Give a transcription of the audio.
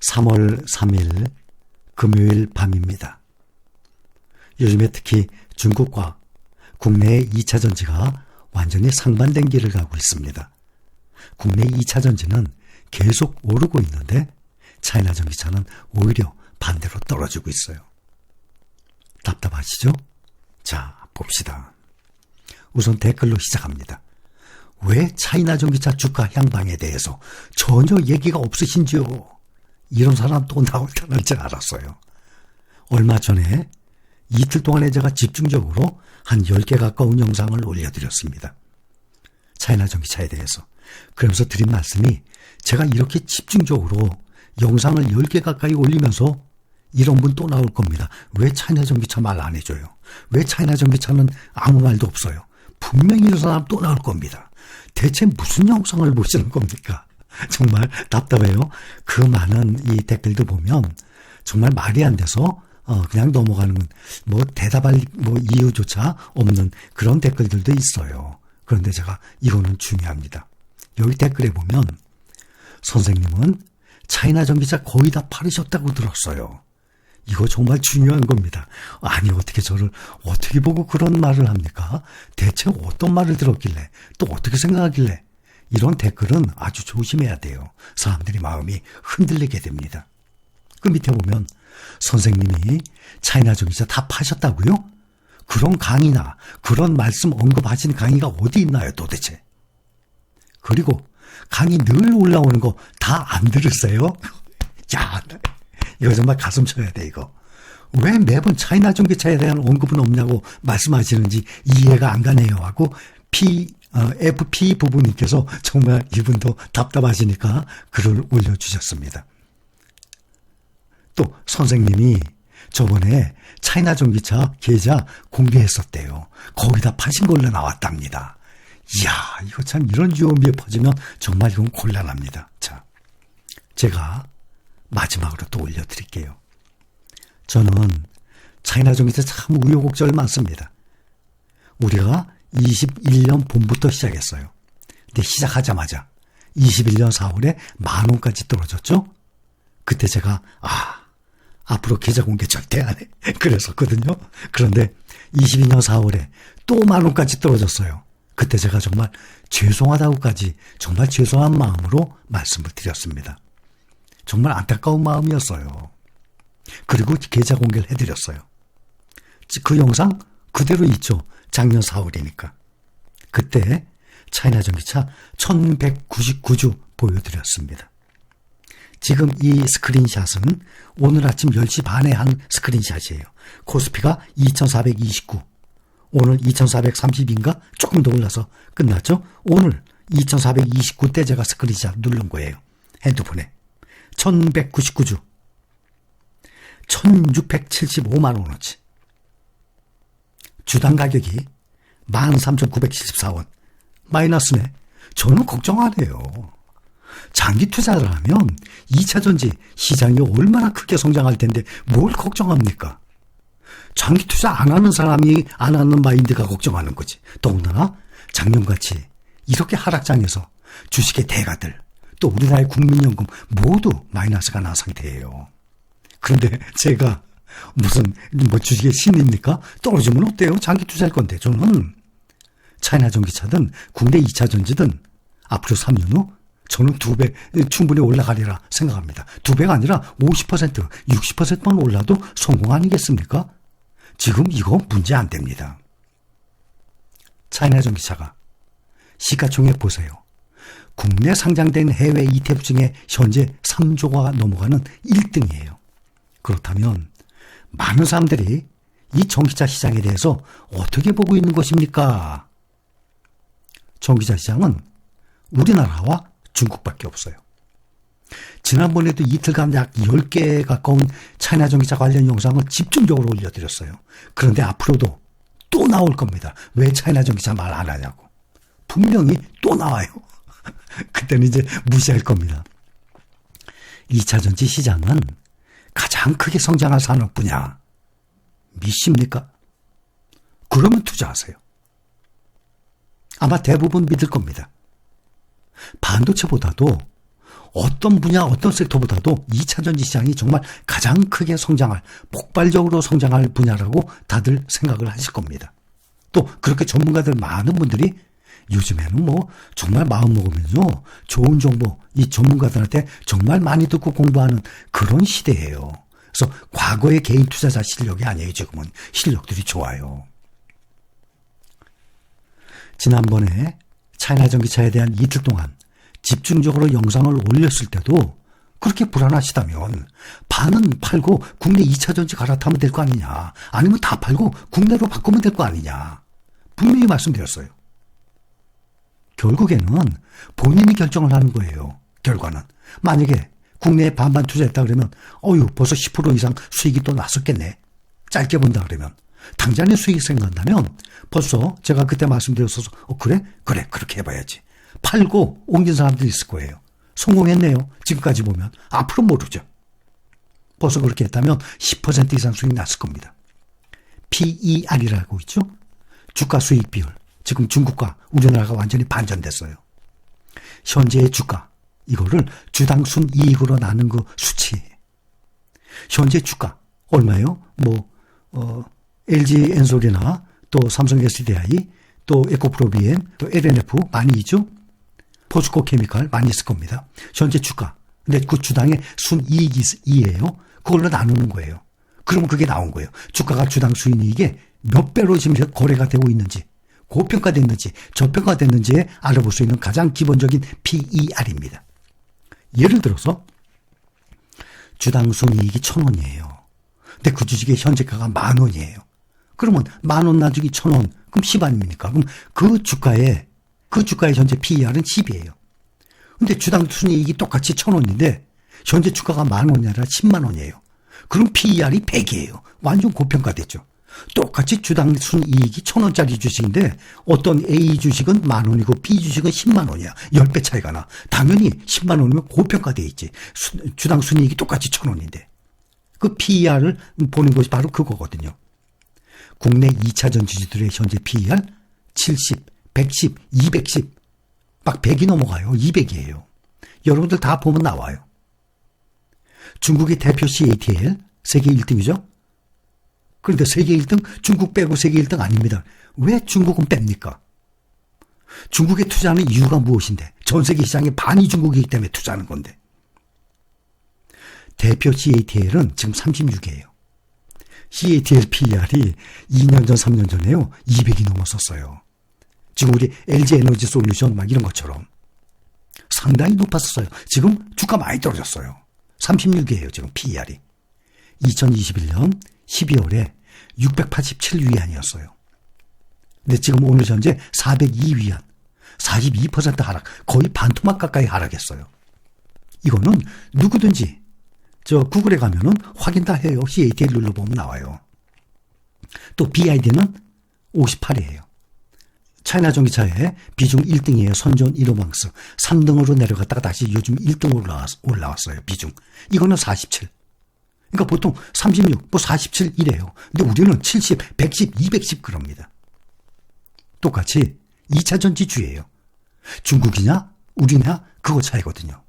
3월 3일 금요일 밤입니다. 요즘에 특히 중국과 국내의 2차 전지가 완전히 상반된 길을 가고 있습니다. 국내 2차 전지는 계속 오르고 있는데 차이나 전기차는 오히려 반대로 떨어지고 있어요. 답답하시죠? 자, 봅시다. 우선 댓글로 시작합니다. 왜 차이나 전기차 주가 향방에 대해서 전혀 얘기가 없으신지요? 이런 사람 또 나올 때는 줄 알았어요. 얼마 전에 이틀 동안에 제가 집중적으로 한 10개 가까운 영상을 올려드렸습니다. 차이나 전기차에 대해서. 그러면서 드린 말씀이 제가 이렇게 집중적으로 영상을 10개 가까이 올리면서 이런 분 또 나올 겁니다. 왜 차이나 전기차 말 안 해줘요? 왜 차이나 전기차는 아무 말도 없어요? 분명히 이런 사람 또 나올 겁니다. 대체 무슨 영상을 보시는 겁니까? 정말 답답해요. 그 많은 이 댓글도 보면 정말 말이 안 돼서 어 그냥 넘어가는 뭐 대답할 뭐 이유조차 없는 그런 댓글들도 있어요. 그런데 제가 이거는 중요합니다. 여기 댓글에 보면 선생님은 차이나 전기차 거의 다 팔으셨다고 들었어요. 이거 정말 중요한 겁니다. 아니, 어떻게 저를, 어떻게 보고 그런 말을 합니까? 대체 어떤 말을 들었길래, 또 어떻게 생각하길래, 이런 댓글은 아주 조심해야 돼요. 사람들이 마음이 흔들리게 됩니다. 그 밑에 보면, 선생님이 차이나 전기차 다 파셨다고요? 그런 강의나 그런 말씀 언급하신 강의가 어디 있나요, 도대체? 그리고 강의 늘 올라오는 거 다 안 들으세요? 야, 이거 정말 가슴 쳐야 돼, 이거. 왜 매번 차이나 전기차에 대한 언급은 없냐고 말씀하시는지 이해가 안 가네요 하고 어, FP 부부님께서 정말 이분도 답답하시니까 글을 올려주셨습니다. 또 선생님이 저번에 차이나 전기차 계좌 공개했었대요. 거기다 파신 걸로 나왔답니다. 이야, 이거 참 이런 유언비에 퍼지면 정말 이건 곤란합니다. 자, 제가 마지막으로 또 올려드릴게요. 저는 차이나 전기차 참 우여곡절 많습니다. 우리가 21년 봄부터 시작했어요. 근데 시작하자마자 21년 4월에 만 원까지 떨어졌죠? 그때 제가 아 앞으로 계좌 공개 절대 안 해. 그랬었거든요. 그런데 22년 4월에 또 만 원까지 떨어졌어요. 그때 제가 정말 죄송하다고까지 정말 죄송한 마음으로 말씀을 드렸습니다. 정말 안타까운 마음이었어요. 그리고 계좌 공개를 해드렸어요. 그 영상 그대로 있죠. 작년 4월이니까. 그때 차이나 전기차 1199주 보여드렸습니다. 지금 이 스크린샷은 오늘 아침 10시 반에 한 스크린샷이에요. 코스피가 2429. 오늘 2430인가? 조금 더 올라서 끝났죠? 오늘 2429때 제가 스크린샷 누른 거예요. 핸드폰에. 1199주. 1675만 원어치. 주당 가격이 13,974원. 마이너스네. 저는 걱정 안 해요. 장기 투자를 하면 2차 전지 시장이 얼마나 크게 성장할 텐데 뭘 걱정합니까? 장기 투자 안 하는 사람이 안 하는 마인드가 걱정하는 거지. 더군다나 작년같이 이렇게 하락장에서 주식의 대가들 또 우리나라의 국민연금 모두 마이너스가 난 상태예요. 그런데 제가 무슨 뭐 주식의 신입니까? 떨어지면 어때요? 장기 투자할 건데 저는 차이나 전기차든 국내 2차 전지든 앞으로 3년 후 저는 두 배 충분히 올라가리라 생각합니다. 두 배가 아니라 50%, 60%만 올라도 성공 아니겠습니까? 지금 이거 문제 안 됩니다. 차이나 전기차가 시가총액 보세요. 국내 상장된 해외 ETF 중에 현재 3조가 넘어가는 1등이에요. 그렇다면 많은 사람들이 이 전기차 시장에 대해서 어떻게 보고 있는 것입니까? 전기차 시장은 우리나라와 중국밖에 없어요. 지난번에도 이틀간 약 10개 가까운 차이나 전기차 관련 영상을 집중적으로 올려드렸어요. 그런데 앞으로도 또 나올 겁니다. 왜 차이나 전기차 말 안 하냐고. 분명히 또 나와요. 그때는 이제 무시할 겁니다. 2차 전지 시장은 가장 크게 성장할 산업 분야. 믿습니까? 그러면 투자하세요. 아마 대부분 믿을 겁니다. 반도체보다도 어떤 분야, 어떤 섹터보다도 2차 전지 시장이 정말 가장 크게 성장할, 폭발적으로 성장할 분야라고 다들 생각을 하실 겁니다. 또 그렇게 전문가들 많은 분들이 요즘에는 뭐 정말 마음 먹으면서 좋은 정보 이 전문가들한테 정말 많이 듣고 공부하는 그런 시대예요. 그래서 과거의 개인 투자자 실력이 아니에요. 지금은 실력들이 좋아요. 지난번에 차이나 전기차에 대한 이틀 동안 집중적으로 영상을 올렸을 때도 그렇게 불안하시다면 반은 팔고 국내 2차 전지 갈아타면 될 거 아니냐. 아니면 다 팔고 국내로 바꾸면 될 거 아니냐. 분명히 말씀드렸어요. 결국에는 본인이 결정을 하는 거예요. 결과는. 만약에 국내에 반반 투자했다 그러면 어유 벌써 10% 이상 수익이 또 났었겠네. 짧게 본다 그러면 당장의 수익이 생각난다면 벌써 제가 그때 말씀드렸어서 어 그래? 그래 그렇게 해봐야지. 팔고 옮긴 사람들이 있을 거예요. 성공했네요. 지금까지 보면 앞으로 모르죠. 벌써 그렇게 했다면 10% 이상 수익 났을 겁니다. PER이라고 있죠. 주가 수익 비율. 지금 중국과 우리나라가 완전히 반전됐어요. 현재의 주가 이거를 주당 순 이익으로 나눈 그 수치. 현재 주가 얼마요? 뭐 어, LG 엔솔이나 또 삼성 SDI 또 에코프로비엔 또 LNF 많이 있죠. 포스코 케미칼 많이 있을 겁니다. 현재 주가. 근데 그 주당의 순이익이에요. 그걸로 나누는 거예요. 그러면 그게 나온 거예요. 주가가 주당 수익이익에 몇 배로 지금 거래가 되고 있는지, 고평가됐는지, 저평가됐는지에 알아볼 수 있는 가장 기본적인 PER입니다. 예를 들어서 주당 순이익이 천 원이에요. 근데 그 주식의 현재가가 만 원이에요. 그러면 만 원 나중에 천 원, 그럼 10 아닙니까? 그럼 그 주가에 그 주가의 현재 PER은 10이에요. 근데 주당 순이익이 똑같이 천 원인데 현재 주가가 만 원이 아니라 10만 원이에요. 그럼 PER이 100이에요. 완전 고평가됐죠. 똑같이 주당 순이익이 천 원짜리 주식인데 어떤 A 주식은 만 원이고 B 주식은 10만 원이야. 10배 차이가 나. 당연히 10만 원이면 고평가돼 있지. 주당 순이익이 똑같이 천 원인데. 그 PER을 보는 것이 바로 그거거든요. 국내 2차 전지주들의 현재 PER 70, 110, 210. 막 100이 넘어가요. 200이에요. 여러분들 다 보면 나와요. 중국의 대표 CATL 세계 1등이죠. 그런데 세계 1등 중국 빼고 세계 1등 아닙니다. 왜 중국은 뺍니까? 중국에 투자하는 이유가 무엇인데? 전 세계 시장의 반이 중국이기 때문에 투자하는 건데. 대표 CATL은 지금 36이에요. CATL PER이 2년 전, 3년 전에요. 200이 넘었었어요. 지금 우리 LG 에너지 솔루션 막 이런 것처럼. 상당히 높았었어요. 지금 주가 많이 떨어졌어요. 36이에요. 지금 PER이. 2021년 12월에 687위안이었어요. 근데 지금 오늘 현재 402위안, 42% 하락, 거의 반토막 가까이 하락했어요. 이거는 누구든지 저 구글에 가면은 확인 다 해요. CATL 눌러보면 나와요. 또 BID는 58이에요. 차이나 전기차의 비중 1등이에요. 선전 1호망스. 3등으로 내려갔다가 다시 요즘 1등으로 올라왔 어요. 비중. 이거는 47. 그러니까 보통 36, 뭐 47 이래요. 근데 우리는 70, 110, 210 그럽니다. 똑같이 2차 전지주예요. 중국이냐, 우리냐, 그거 차이거든요.